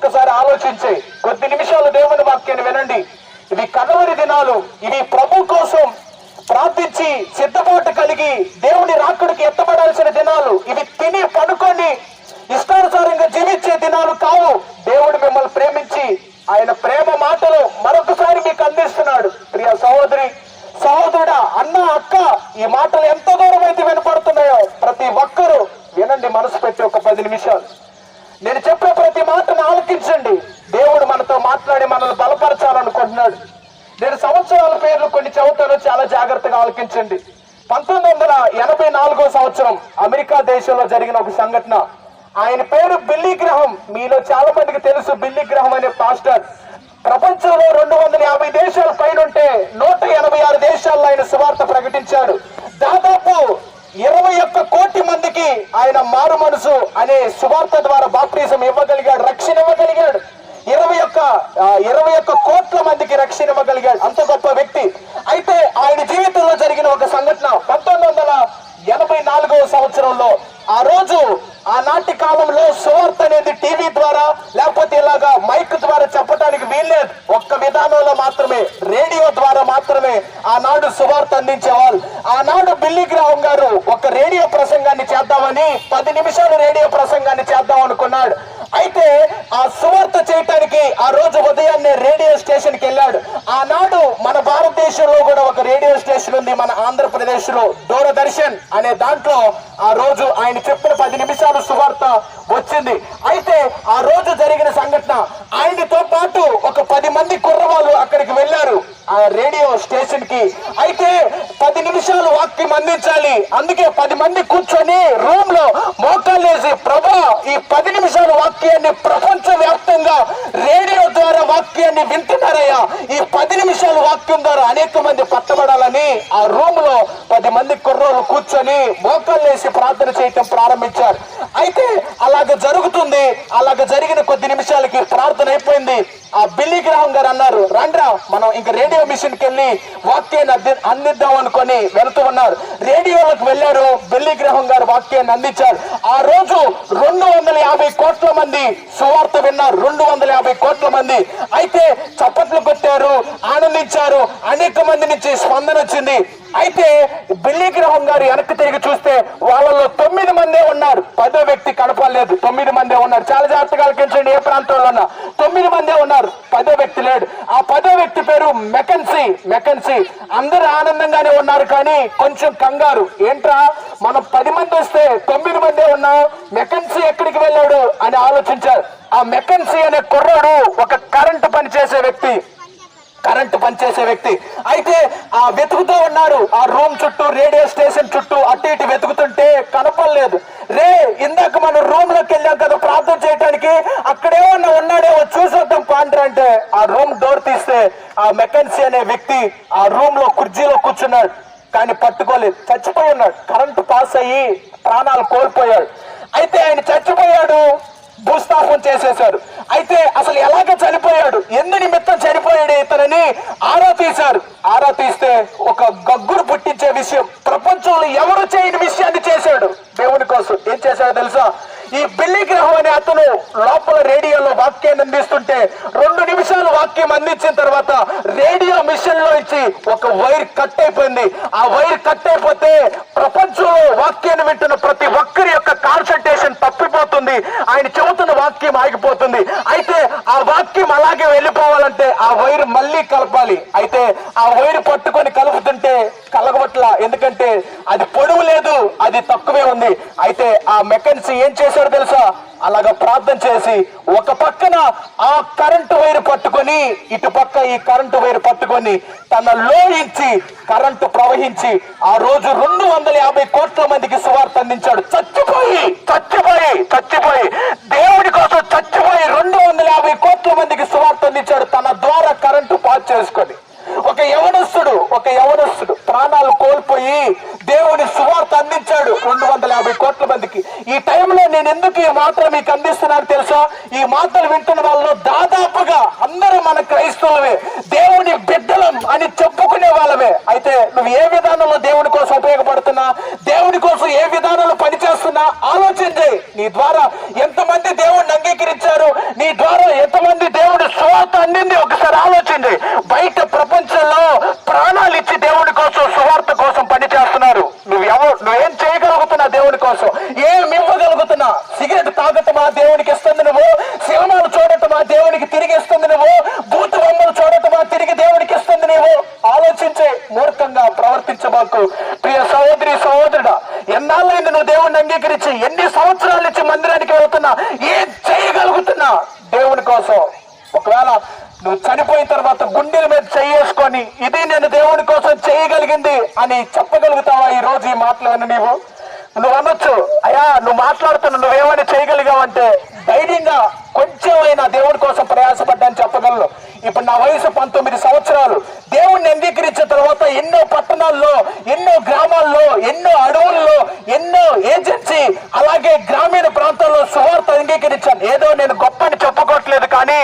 ఒక్కసారి ఆలోచించే కొద్ది నిమిషాలు దేవుని వాక్యాన్ని వినండి. ఇవి కనవరి దినాలు. ఇవి ప్రభు కోసం ప్రార్థించి సిద్ధపాటు కలిగి దేవుని రాకుడికి ఎత్తబడాల్సిన దినాలు. ఇవి తిని పడుకొని ఇష్టానుసారంగా జీవించే దినాలు కావు. దేవుడు మిమ్మల్ని ప్రేమించి ఆయన ప్రేమ మాటలు మరొకసారి మీకు అందిస్తున్నాడు. ప్రియ సహోదరి సహోదరుడా అన్న అక్క ఈ మాటలు ఎంత దూరం అయితే వినపడుతున్నాయో ప్రతి ఒక్కరూ వినండి మనసు పెట్టి ఒక పది నిమిషాలు. నేను చెప్పే ప్రతి మాటను ఆలకించండి. దేవుడు మనతో మాట్లాడి మనల్ని బలపరచాలనుకుంటున్నాడు. నేను సంవత్సరాల పేర్లు కొన్ని చెబుతాను చాలా జాగ్రత్తగా ఆలకించండి. పంతొమ్మిది వందల ఎనభై నాలుగో సంవత్సరం అమెరికా దేశంలో జరిగిన ఒక సంఘటన. ఆయన పేరు బిల్లీ గ్రహం. మీలో చాలా మందికి తెలుసు బిల్లీ గ్రహం అనే పాస్టర్. ప్రపంచంలో రెండు వందల యాభై దేశాల పైన ఉంటే నూట ఎనభై ఆరు దేశాల్లో ఆయన సువార్త ప్రకటించాడు. దాదాపు ఇరవై ఒక్క కోటి మందికి ఆయన మారు మనసు అనే సువార్త ద్వారా బాప్టిజం ఇవ్వగలిగాడు రక్షణ ఇవ్వగలిగాడు. ఇరవై ఒక్క ఇరవై ఒక్క కోట్ల మందికి రక్షణ ఇవ్వగలిగాడు అంత గొప్ప వ్యక్తి. అయితే ఆయన జీవితంలో జరిగిన ఒక సంఘటన పంతొమ్మిది వందల ఎనభై నాలుగవ సంవత్సరంలో. ఆ రోజు ఆనాటి కాలంలో సువార్త అనేది టీవీ ద్వారా లేకపోతే ఇలాగా మైక్ ద్వారా చెప్పడానికి వీల్లేదు ఒక్క విధానంలో మాత్రమే రేడియో ద్వారా మాత్రమే ఆనాడు సువార్త అందించేవాళ్ళు ఆనాడు బిల్లి గ్రాహం గారు ఒక రేడియో ప్రసంగాన్ని చేద్దామని పది నిమిషాలు రేడియో ప్రసంగాన్ని చేద్దాం అనుకున్నాడు. అయితే ఆ సువార్త చేయటానికి ఆ రోజు ఉదయాన్నే రేడియో స్టేషన్కి వెళ్ళాడు. ఆనాడు మన భారతదేశంలో కూడా ఒక రేడియో స్టేషన్ ఉంది మన ఆంధ్రప్రదేశ్లో దూరదర్శన్ అనే దాంట్లో ఆ రోజు ఆయన చెప్పిన పది నిమిషాలు సువార్త వచ్చింది అయితే ఆ రోజు జరిగిన సంఘటన ఆయనతో పాటు ఒక పది మంది కుర్రవాళ్ళు అక్కడికి వెళ్ళారు ఆ రేడియో స్టేషన్కి అయితే పది నిమిషాలు వాక్యం ఉంది అందుకే పది మంది కూర్చొని రూమ్లో మోకాళ్ళేసి ప్రభా ఈ పది నిమిషాల వాక్యాన్ని ప్రపంచ వ్యాప్తంగా రేడియో ద్వారా వాక్యాన్ని వింటున్నారయ్యా. ఈ పది నిమిషాల వాక్యం ద్వారా అనేక మంది పట్టబడాలని ఆ రూమ్లో పది మంది కుర్రోళ్ళు కూర్చొని మోకాళ్ళేసి ప్రార్థన చేయటం ప్రారంభించారు. అయితే అలాగ జరుగుతుంది. అలాగ జరిగిన కొద్ది నిమిషాలకి ఢిల్లీకి గ్రహం గారు అన్నారు. రండ్రా మనం ఇంక రేడియో మిషన్కి వెళ్ళి వాక్యాన్ని అందిద్దాం అనుకొని వెళుతూ ఉన్నారు. రేడియోలకు వెళ్ళారు బెల్లి గ్రహం గారు వాక్యాన్ని అందించారు. ఆ రోజు రెండు వందల యాభై కోట్ల మంది సువార్త విన్నారు. రెండు వందల యాభై కోట్ల మంది. అయితే చప్పట్లు కొట్టారు ఆనందించారు. అనేక మంది నుంచి స్పందన వచ్చింది. అయితే బిల్లీ గ్రహం గారు వెనక్కి తిరిగి చూస్తే వాళ్ళలో తొమ్మిది మందే ఉన్నారు. పదో వ్యక్తి కనపడలేదు తొమ్మిది మందే ఉన్నారు. చాలా జాగ్రత్తగా ఆలకించండి ఏ ప్రాంతంలో ఉన్నా తొమ్మిది మందే ఉన్నారు. పదో వ్యక్తి లేడు. ఆ పదో వ్యక్తి పేరు మెకన్సీ. మెకన్సీ అందరూ ఆనందంగానే ఉన్నారు కానీ కొంచెం కంగారు. ఏంట్రా? మనం పది మంది వస్తే తొమ్మిది మందే ఉన్నాం. మెకన్సీ ఎక్కడికి వెళ్ళాడు అని ఆలోచించారు. ఆ మెకన్సీ అనే కుర్రాడు ఒక కరెంటు పని చేసే వ్యక్తి. కరెంటు పనిచేసే వ్యక్తి. అయితే ఆ వెతుకుతూ ఉన్నారు. ఆ రూమ్ చుట్టూ రేడియో స్టేషన్ చుట్టూ అటు ఇటు వెతుకుతుంటే కనపడలేదు. రే ఇందాక మనం రూమ్లోకి వెళ్ళాం కదా ప్రార్థన చేయడానికి అక్కడేమన్నా ఉన్నాడేమో చూసొద్దాం పాండ్ర అంటే ఆ రూమ్ డోర్ తీస్తే ఆ మెకన్సీ అనే వ్యక్తి ఆ రూమ్లో కుర్చీలో కూర్చున్నాడు. కానీ పట్టుకోలేదు. చచ్చిపోయి ఉన్నాడు. కరెంటు పాస్ అయ్యి ప్రాణాలు కోల్పోయాడు. అయితే ఆయన చచ్చిపోయాడు. భూస్థాపం చేసేశారు అయితే అసలు ఎలాగ చనిపోయాడు? ఎందు నిమిత్తం చనిపోయాడు ఇతనని ఆరా తీశారు? ఆరా తీస్తే ఒక గగ్గురు పుట్టించే విషయం ప్రపంచంలో ఎవరు చేయని విషయాన్ని చేశాడు? దేవుని కోసం ఏం చేశాడో తెలుసా? ఈ బిల్లి గ్రహం అనే అతను లోపల రేడియోలో వాక్యాన్ని అందిస్తుంటే రెండు నిమిషాలు వాక్యం అందించిన తర్వాత రేడియో మిషన్లో ఇచ్చి ఒక వైర్ కట్ అయిపోయింది. ఆ వైర్ కట్ అయిపోతే ప్రపంచంలో వాక్యాన్ని వింటున్న ప్రతి ఒక్కరి యొక్క కాన్సన్ట్రేషన్ తప్పిపోతుంది. ఆయన చెబుతున్న వాక్యం ఆగిపోతుంది. అయితే ఆ వాక్యం అలాగే వెళ్ళిపోవాలంటే ఆ వైర్ మళ్ళీ కలపాలి. అయితే ఆ వైర్ పట్టుకొని కలుపుతుంటే కలగబట్ల ఎందుకంటే అది పొడవు లేదు అది తక్కువే ఉంది. అయితే ఆ మెకన్సీ ఏం చేశాడో తెలుసా? అలాగా ప్రార్థన చేసి ఒక పక్కన ఆ కరెంటు వైర్ పట్టుకొని ఇటు పక్క ఈ కరెంటు వైర్ పట్టుకొని తన లోయించి కరెంటు ప్రవహించి ఆ రోజు రెండు వందల యాభై కోట్ల మందికి సువార్త అందించాడు. చచ్చిపోయి చచ్చిపోయి చచ్చిపోయి. దేవుడి కోసం చచ్చిపోయి రెండు వందల యాభై కోట్ల మందికి సువార్త అందించాడు తన ద్వారా కరెంటు పాస్ చేసుకొని. ఒక యవనస్తుడు ఒక యవనస్తుడు ప్రాణాలు కోల్పోయి దేవుని సువార్త అందించాడు రెండు వందల యాభై కోట్ల మందికి. ఈ టైంలో నేను ఎందుకు ఈ మాత్రం మీకు అందిస్తున్నాను తెలుసా? ఈ మాటలు వింటున్న వాళ్ళు దాదాపుగా అందరూ మన క్రైస్తవులమే దేవుని బిడ్డలం అని చెప్పుకునే వాళ్ళమే అయితే నువ్వు ఏ విధానంలో దేవుని కోసం ఉపయోగపడుతున్నా దేవుని కోసం ఏ విధానంలో పనిచేస్తున్నా ఆలోచన చేయి నీ ద్వారా ఎంతమంది దేవుణ్ణి అంగీకరించారు నీ ద్వారా ఎంతమంది దేవుడి సువార్త అందింది ఒకసారి ఆలోచించి బయట ప్రపంచంలో ప్రాణాలు ఇచ్చి దేవుడి కోసం సువార్త కోసం పని చేస్తున్నారు నువ్వు ఎవరు నువ్వేం చేయగలుగుతున్నా దేవుడి కోసం ఏం ఇవ్వగలుగుతున్నా సిగరెట్ దేవునికి ఇస్తుంది నువ్వు. సినిమాలు చూడటమా దేవునికి తిరిగి ఇస్తుంది నువ్వు. భూత బొమ్మలు చూడటమా తిరిగి దేవునికి ఇస్తుంది నువ్వు ఆలోచించే మూర్ఖంగా ప్రవర్తించబాకు. ప్రియ సహోదరి సహోదరుడా ఎన్నాళ్ళైంది నువ్వు దేవుణ్ణి అంగీకరించి? ఎన్ని సంవత్సరాల నుంచి మందిరానికి వెళ్తున్నా? ఏం చేయగలుగుతున్నా దేవుని కోసం? ఒకవేళ నువ్వు చనిపోయిన తర్వాత గుండెల మీద చేసుకొని ఇది నేను దేవుని కోసం చేయగలిగింది అని చెప్పగలుగుతావా? ఈ రోజు ఈ మాటలను నీవు? నువ్వు అనొచ్చు. అయ్యా నువ్వు మాట్లాడుతున్నా నువ్వేమని చేయగలిగావంటే ధైర్యంగా కొంచెమైనా దేవుడి కోసం ప్రయాసపడ్డాని చెప్పగలను ఇప్పుడు నా వయసు పంతొమ్మిది సంవత్సరాలు దేవుణ్ణి అంగీకరించిన తర్వాత ఎన్నో పట్టణాల్లో ఎన్నో గ్రామాల్లో ఎన్నో అడవుల్లో ఎన్నో ఏజెన్సీ అలాగే గ్రామీణ ప్రాంతాల్లో సువార్త అంగీకరించాను ఏదో నేను గొప్ప అని చెప్పుకోవట్లేదు కానీ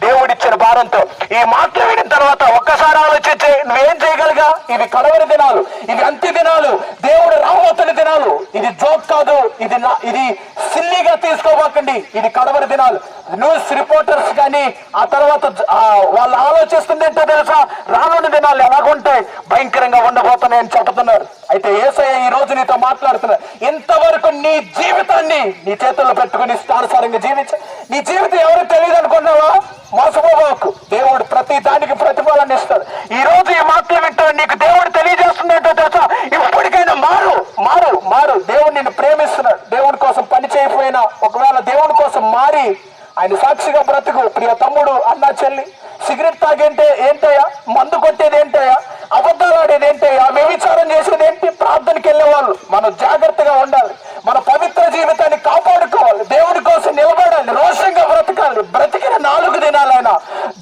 దేవుడిచ్చిన భారంతో ఈ మాటలు వినిన తర్వాత ఒక్కసారి ఆలోచించి నువ్వేం చేయగలిగా ఇవి కడవరి దినాలు ఇవి అంత్య దినాలు దేవుడు రాబోతున్న దినాలు ఇది జోక్ కాదు. ఇది ఇది సిల్లీగా తీసుకోబోకండి. ఇది కడవరి దినాలు. న్యూస్ రిపోర్టర్స్ కానీ ఆ తర్వాత వాళ్ళు ఆలోచిస్తుంది ఏంటో తెలుసా? రానున్న దినాలు ఎలాగుంటాయి? భయంకరంగా ఉండబోతున్నాయని చెబుతున్నారు అయితే ఏసయ్య ఈ రోజు నీతో మాట్లాడుతున్నారు. ఇంతవరకు నీ జీవితాన్ని నీ చేతుల్లో పెట్టుకుని ఇష్టానుసారంగా జీవించ నీ జీవితం ఎవరు తెలియదు అనుకున్నావా మోసపోబాకు దేవుడు ప్రతి దానికి ప్రతిఫలాన్ని ఇస్తాడు ఈ రోజు ఈ మాటలు వింటాడు నీకు దేవుడు తెలియజేస్తుందంటో తెలుసా ఇప్పటికైనా మారు మారు మారు దేవుడు నిన్ను ప్రేమిస్తున్నాడు దేవుడి కోసం పని చేయకపోయినా ఒకవేళ దేవుడి కోసం మారి ఆయన సాక్షిగా బ్రతుకు ప్రియ తమ్ముడు అన్న చెల్లి సిగరెట్ తాగేంటే ఏంటయ్యా మందు కొట్టేది ఏంటయ్యా అబద్ధాలు ఆడేది ఏంటయ్యా వ్యభిచారం చేసేది ఏంటి ప్రార్థనకి వెళ్ళే వాళ్ళు మనం జాగ్రత్తగా ఉండాలి మన పవిత్ర జీవితాన్ని కాపాడుకోవాలి దేవుడి కోసం నిలబడాలి రోషంగా బ్రతకాలి బ్రతికిన నాలుగు దినాలైనా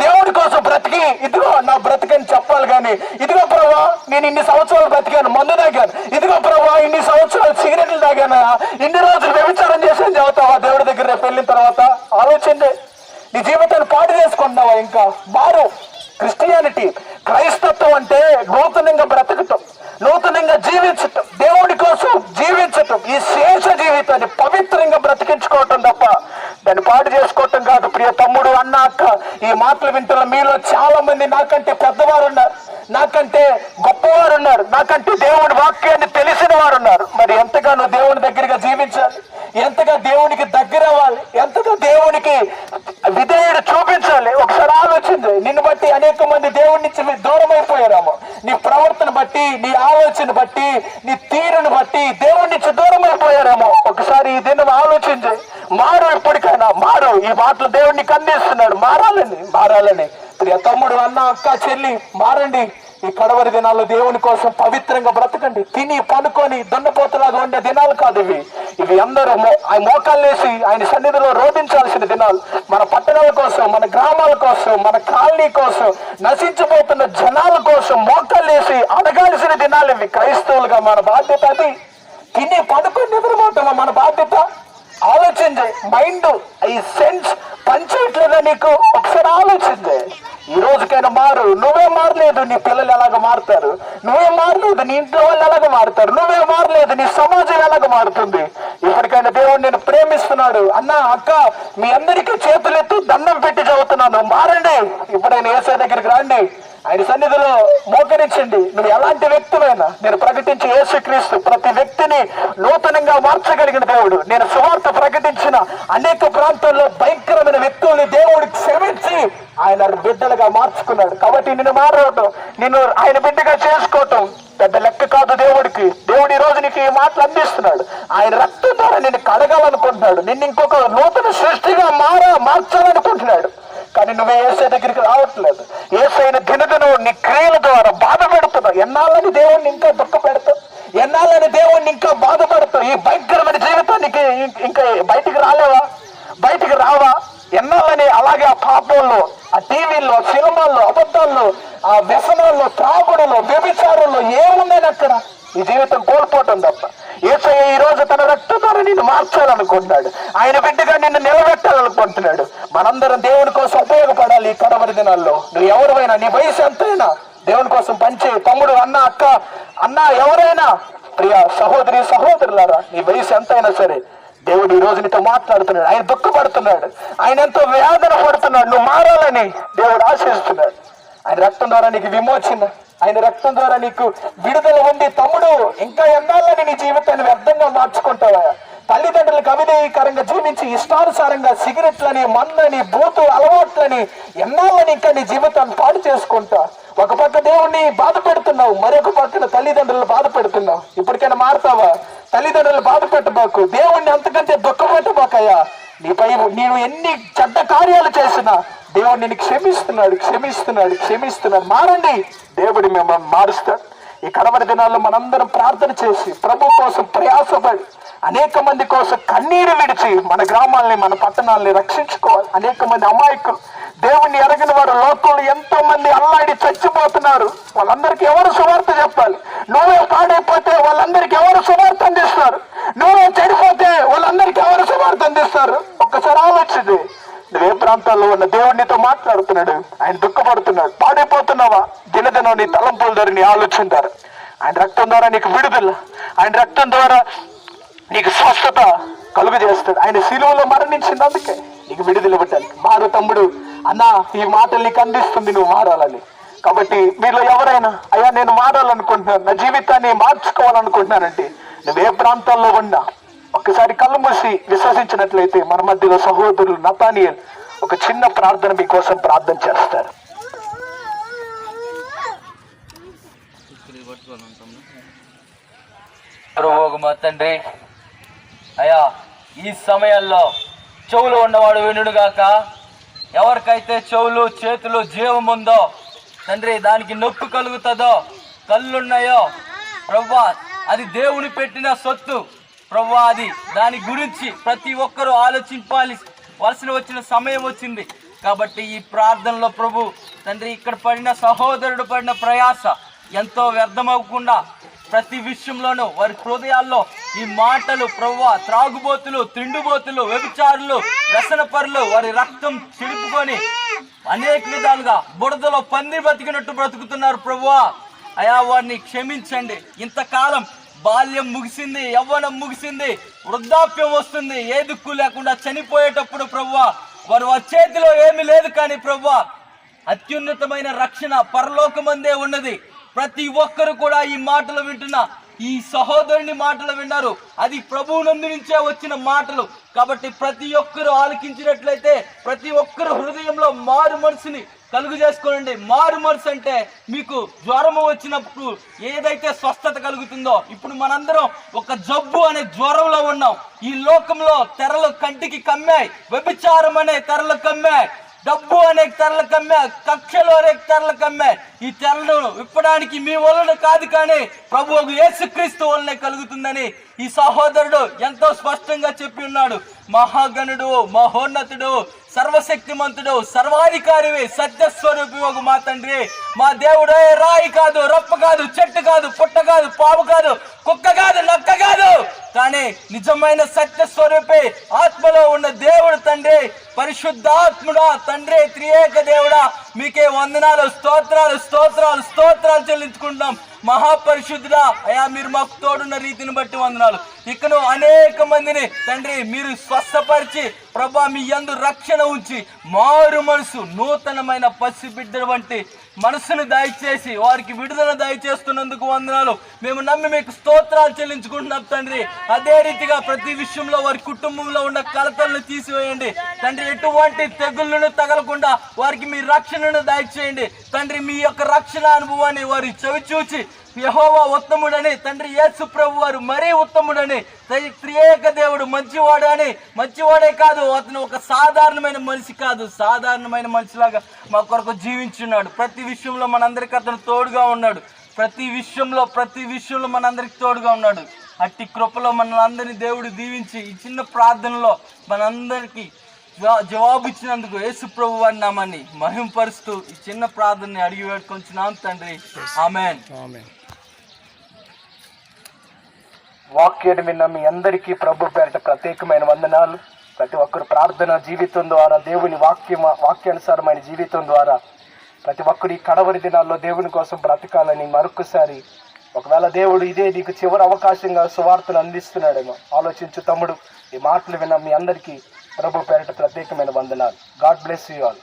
దేవుడి కోసం బ్రతికి ఇదిగో నా బ్రతికని చెప్పాలి కానీ ఇదిగో ప్రభా నేను ఇన్ని సంవత్సరాలు బ్రతికాను మందు తాగాను. ఇదిగో ప్రభా ఇన్ని సంవత్సరాలు సిగరెట్లు తాగాను? ఇన్ని రోజులు వ్యభిచారం చేసాను చదువుతావా దేవుడి దగ్గర రేపు వెళ్ళిన తర్వాత ఆలోచించే. నీ జీవితాన్ని పాటు చేసుకుంటున్నావా ఇంకా? మారు. క్రిస్టియానిటీ క్రైస్తత్వం అంటే నూతనంగా బ్రతకటం నూతనంగా జీవించటం దేవుడి కోసం జీవించటం ఈ శేష జీవితాన్ని పవిత్రంగా బ్రతికించుకోవటం తప్ప దాన్ని పాటు చేసుకోవటం కాదు. ప్రియ తమ్ముడు అన్న అక్క ఈ మాటలు వింటున్న మీలో చాలా మంది నాకంటే పెద్దవారు నాకంటే గొప్పవారు ఉన్నారు. నాకంటే దేవుడి వాక్యాన్ని తెలిసిన వారు ఉన్నారు. మరి ఎంతగానో దేవుని దగ్గరగా జీవించాలి? ఎంతగా దేవునికి దగ్గర అవ్వాలి? ఎంతగా దేవునికి విధేయుడు చూపించాలి? ఒకసారి ఆలోచించి. నిన్ను బట్టి అనేక మంది దేవుడి నుంచి మీరు దూరం అయిపోయారేమో. నీ ప్రవర్తన బట్టి నీ ఆలోచన బట్టి నీ తీరును బట్టి దేవుడి నుంచి దూరం అయిపోయారేమో. ఒకసారి ఈ దినం ఆలోచించి. మారు ఇప్పటికైనా మారు. ఈ మాటలు దేవుడిని కందిస్తున్నాడు మారాలని మారాలని. ప్రియ తమ్ముడు అన్న అక్క చెల్లి మారండి. ఈ కడవరి దినాల్లో దేవుని కోసం పవిత్రంగా బ్రతకండి. తిని పనుకొని దున్నపోతులాగా ఉండే దినాలు కాదు ఇవి. ఇవి అందరూ ఆయన మోకాలు ఆయన సన్నిధిలో రోధించాల్సిన దినాలు. మన పట్టణాల కోసం మన గ్రామాల కోసం మన కాలనీ కోసం నశించిపోతున్న జనాల కోసం మోకాలు అడగాల్సిన దినాలు ఇవి. క్రైస్తవులుగా మన బాధ్యత అది. తిని పడుకొని నిద్రపోతామా మన బాధ్యత. ఆలోచించే మైండ్ ఈ సెన్స్ పనిచేయట్లేదా నీకు? ఒకసారి ఆలోచించే ఈ రోజుకైనా మారు. నువ్వే మారలేదు నీ పిల్లలు ఎలాగ మారుతారు? నువ్వే మారలేదు నీ ఇంట్లో వాళ్ళు ఎలాగ మారుతారు? నువ్వే మారలేదు నీ సమాజం ఎలాగ మారుతుంది? ఇప్పటికైనా దేవుడు నేను ప్రేమిస్తున్నాడు. అన్న అక్క మీ అందరికీ చేతులెత్తి దండం పెట్టి చదువుతున్నాను. మారండి. ఇప్పుడైనా ఏసే దగ్గరికి రండి. ఆయన సన్నిధిలో మోకరించండి. నువ్వు ఎలాంటి వ్యక్తులైనా నేను ప్రకటించే యేసుక్రీస్తు ప్రతి వ్యక్తిని నూతనంగా మార్చగలిగిన దేవుడు. నేను సువార్త ప్రకటించిన అనేక ప్రాంతాల్లో భయంకరమైన వ్యక్తుల్ని దేవుడు క్షమించి నన్ను బిడ్డలుగా మార్చుకున్నాడు. కాబట్టి నిన్ను మారవటం నిన్ను ఆయన బిడ్డగా చేసుకోవటం పెద్ద లెక్క కాదు దేవుడికి. దేవుడు ఈ రోజు నీకు ఈ మాటలు అందిస్తున్నాడు. ఆయన రక్తం ద్వారా నిన్ను కడగాలనుకుంటున్నాడు. నిన్ను ఇంకొక నూతన సృష్టిగా మార మార్చాలనుకుంటున్నాడు. కానీ నువ్వే ఏసై దగ్గరికి రావట్లేదు. ఏసైన దినదిను నీ క్రియల ద్వారా బాధ పెడుతున్నావు ఎన్నాళ్ళని దేవుణ్ణి ఇంకా దుఃఖ పెడతావు ఎన్నాళ్ళని దేవుణ్ణి ఇంకా బాధ పెడతావు ఈ భయంకరమైన జీవితానికి ఇం- ఇంకా బయటికి రాలేవా? బయటికి రావా? ఎన్నాళ్ళని అలాగే ఆ పాపంలో టీవీల్లో సినిమాల్లో అబద్ధాల్లో ఆ వ్యసనాల్లో త్రాగుడులో వ్యభిచారంలో ఏమున్నాయి అక్కడ? ఈ జీవితం కోల్పోవటం తప్ప. ఏసయ్య ఈ రోజు తన రక్త ద్వారా నిన్ను మార్చాలనుకుంటున్నాడు. ఆయన బిడ్డగా నిన్ను నిలబెట్టాలనుకుంటున్నాడు. మనందరం దేవుని కోసం ఉపయోగపడాలి ఈ కడవరి దినాల్లో. నువ్వు ఎవరివైనా నీ వయసు ఎంతైనా దేవుని కోసం పంచే తమ్ముడు అన్న అక్క అన్న ఎవరైనా ప్రియ సహోదరి సహోదరులారా నీ వయసు ఎంతైనా సరే దేవుడు ఈ రోజు నీతో మాట్లాడుతున్నాడు. ఆయన దుఃఖపడుతున్నాడు. ఆయన ఎంతో వేదన పడుతున్నాడు. నువ్వు మారాలని దేవుడు ఆశిస్తున్నాడు. ఆయన రక్తం ద్వారా నీకు విమోచన ఆయన రక్తం ద్వారా నీకు విడుదల ఉంది. తమ్ముడు ఇంకా ఎన్నాళ్ళని నీ జీవితాన్ని వ్యర్థంగా మార్చుకుంటావా? తల్లిదండ్రులకు అవిధేయకరంగా జీవించి ఇష్టానుసారంగా సిగరెట్లని మందని బూతు అలవాట్లని ఎన్నాళ్ళని ఇంకా నీ జీవితాన్ని పాడు చేసుకుంటా? ఒక పక్క దేవుణ్ణి బాధ పెడుతున్నావు మరొక పక్కన తల్లిదండ్రులు బాధ పెడుతున్నావు. ఇప్పటికైనా మారుతావా? తల్లిదండ్రులు బాధ పెట్టబాకు. దేవుణ్ణి అంతకంటే దుఃఖపెట్టబాకయ్యా. నీపై నేను ఎన్ని చెడ్డ కార్యాలు చేసినా దేవుడు నేను క్షమిస్తున్నాడు క్షమిస్తున్నాడు క్షమిస్తున్నాడు. మారండి. దేవుడు మిమ్మల్ని మారుస్తాడు. ఈ కడవరి దినాల్లో మనందరం ప్రార్థన చేసి ప్రభు కోసం ప్రయాసపడి అనేక మంది కోసం కన్నీరు విడిచి మన గ్రామాల్ని మన పట్టణాలని రక్షించుకోవాలి. అనేక మంది అమాయకులు దేవుణ్ణి ఎరగిన వారు లోకంలో ఎంతో మంది అల్లాడి చచ్చిపోతున్నారు. వాళ్ళందరికీ ఎవరు సువార్త చెప్పాలి? నువ్వే పాడైపోతే వాళ్ళందరికీ ఎవరు సువార్త అందిస్తారు? నువ్వే చెడిపోతే వాళ్ళందరికీ ఎవరు సువార్త అందిస్తారు? ఒక్కసారి ఆలోచింది నువ్వే ప్రాంతాల్లో ఉన్న దేవుడినితో మాట్లాడుతున్నాడు. ఆయన దుఃఖపడుతున్నాడు. పాడైపోతున్నావా? దినదినం నీ తలంపుల ద్వారా నీ ఆలోచన ద్వారా. ఆయన రక్తం ద్వారా నీకు విడుదల ఆయన రక్తం ద్వారా నీకు స్వస్థత కలుగు చేస్తాడు ఆయన శిలువలో మరణించింది అందుకే నీకు విడుదల పెట్టాలి మారు తమ్ముడు అన్న ఈ మాటలు నీకు అందిస్తుంది నువ్వు మారాలని. కాబట్టి మీలో ఎవరైనా అయ్యా నేను మారాలనుకుంటున్నాను నా జీవితాన్ని మార్చుకోవాలనుకుంటున్నానంటే నువ్వు ఏ ప్రాంతాల్లో ఉన్నా ఒక్కసారి కళ్ళు మూసి విశ్వసించినట్లయితే మన మధ్యలో సహోదరులు నతానియల్ ఒక చిన్న ప్రార్థన మీకోసం ప్రార్థన చేస్తారు. ప్రభువుకు మా తండ్రి? అయ్యా ఈ సమయంలో చెవులు ఉన్నవాడు వినుడుగాక ఎవరికైతే చెవులు చేతులు జీవం ఉందో తండ్రి దానికి నొప్పి కలుగుతుందో కళ్ళున్నాయో ప్రభా అది దేవుని పెట్టిన సొత్తు. ప్రభా అది దాని గురించి ప్రతి ఒక్కరూ ఆలోచింపాలి. వలసిన వచ్చిన సమయం వచ్చింది. కాబట్టి ఈ ప్రార్థనలో ప్రభు తండ్రి ఇక్కడ పడిన సహోదరుడు పడిన ప్రయాస ఎంతో వ్యర్థమవ్వకుండా ప్రతి విషయంలోనూ వారి హృదయాల్లో ఈ మాటలు ప్రవ్వ త్రాగుబోతులు తిండిబోతులు వ్యభిచారులు వ్యసనపరులు వారి రక్తం చిడుపుకొని అనేక విధాలుగా బురదలో పంది బతికినట్టు బ్రతుకుతున్నారు ప్రవ్వా. అయా వారిని క్షమించండి. ఇంతకాలం బాల్యం ముగిసింది యవ్వనం ముగిసింది వృద్ధాప్యం వస్తుంది ఏ దిక్కు లేకుండా చనిపోయేటప్పుడు ప్రభువా వారు వారి చేతిలో ఏమీ లేదు కానీ ప్రభువా అత్యున్నతమైన రక్షణ పరలోకమందే ఉన్నది. ప్రతి ఒక్కరు కూడా ఈ మాటలు వింటున్న ఈ సహోదరుని మాటలు విన్నారు. అది ప్రభువు నందు నుంచే వచ్చిన మాటలు. కాబట్టి ప్రతి ఒక్కరు ఆలకించినట్లయితే ప్రతి ఒక్కరు హృదయంలో మారు మనసుని కలుగు చేసుకోనండి. మారు మనసు అంటే మీకు జ్వరము వచ్చినప్పుడు ఏదైతే స్వస్థత కలుగుతుందో ఇప్పుడు మనందరం ఒక జబ్బు అనే జ్వరంలో ఉన్నాం. ఈ లోకంలో తెరలు కంటికి కమ్మాయి. వ్యభిచారం అనే తెరలు కమ్మాయి. డబ్బు అనే తెరలు కమ్మే కక్షలు అనేక తెరలు కమ్మే. ఈ తెరలు విప్పడానికి మీ వలన కాదు కానీ ప్రభు యేసుక్రీస్తు వలనే కలుగుతుందని ఈ సహోదరుడు ఎంతో స్పష్టంగా చెప్పి ఉన్నాడు. మహాగణుడు మహోన్నతుడు సర్వశక్తిమంతుడు సర్వాధికారివి సత్యస్వరూపి ఒక మా తండ్రి. మా దేవుడే రాయి కాదు రప్ప కాదు చెట్టు కాదు పుట్ట కాదు పాము కాదు కుక్క కాదు నక్క కాదు. కానీ నిజమైన సత్య స్వరూపే ఆత్మలో ఉన్న దేవుడు తండ్రి పరిశుద్ధాత్ముడా తండ్రి త్రియేక దేవుడా. మీకే వందనాలు స్తోత్రాలు స్తోత్రాలు స్తోత్రాలు చెల్లించుకుంటున్నాం. మహాపరిశుద్ధుడా అయా మీరు మాకు తోడున్న రీతిని బట్టి వందనాలు. ఇకను అనేక మందిని తండ్రి మీరు స్వస్థపరిచి ప్రభా మీ యందు రక్షణ ఉంచి మారు మనసు నూతనమైన పసిబిడ్డ వంటి మనసును దయచేసి వారికి విడుదల దయచేస్తున్నందుకు వందనాలు. మేము నమ్మి మీకు స్తోత్రాలు చెల్లించుకుంటున్నాం తండ్రి. అదే రీతిగా ప్రతి విషయంలో వారి కుటుంబంలో ఉన్న కలతలను తీసివేయండి. తండ్రి ఎటువంటి తెగుళ్ళను తగలకుండా వారికి మీ రక్షణ రక్షణను దయచేయండి. తండ్రి మీ యొక్క రక్షణ అనుభవాన్ని వారు చవి చూచి యహోవా ఉత్తముడని తండ్రి యేసు ప్రభు వారు మరీ ఉత్తముడని త్రియేక దేవుడు మంచివాడు అని మంచివాడే కాదు అతను ఒక సాధారణమైన మనిషి కాదు సాధారణమైన మనిషిలాగా మా కొరకు జీవించున్నాడు. ప్రతి విషయంలో మనందరికీ అతను తోడుగా ఉన్నాడు. ప్రతి విషయంలో ప్రతి విషయంలో మనందరికి తోడుగా ఉన్నాడు. అట్టి కృపలో మనందరినీ దేవుడు దీవించి ఈ చిన్న ప్రార్థనలో మనందరికీ జవాబు ఇచ్చినందుకు యేసు ప్రభు నామాన్ని మహింపరుస్తూ ఈ చిన్న ప్రార్థనని అడిగి వేడుకొంచున్నాం తండ్రి. ఆమెన్. వాక్యాన్ని విన్న మీ అందరికీ ప్రభు పేరిట ప్రత్యేకమైన వందనాలు. ప్రతి ఒక్కరు ప్రార్థన జీవితం ద్వారా దేవుని వాక్యం వాక్యానుసారమైన జీవితం ద్వారా ప్రతి ఒక్కరు ఈ కడవరి దినాల్లో దేవుని కోసం బ్రతకాలని మరొకసారి ఒకవేళ దేవుడు ఇదే నీకు చివరి అవకాశంగా సువార్తను అందిస్తున్నాడేమో ఆలోచించు తమ్ముడు. ఈ మాటలు విన్న మీ అందరికీ ప్రభు పేరిట ప్రత్యేకమైన వందనాలు. God bless you all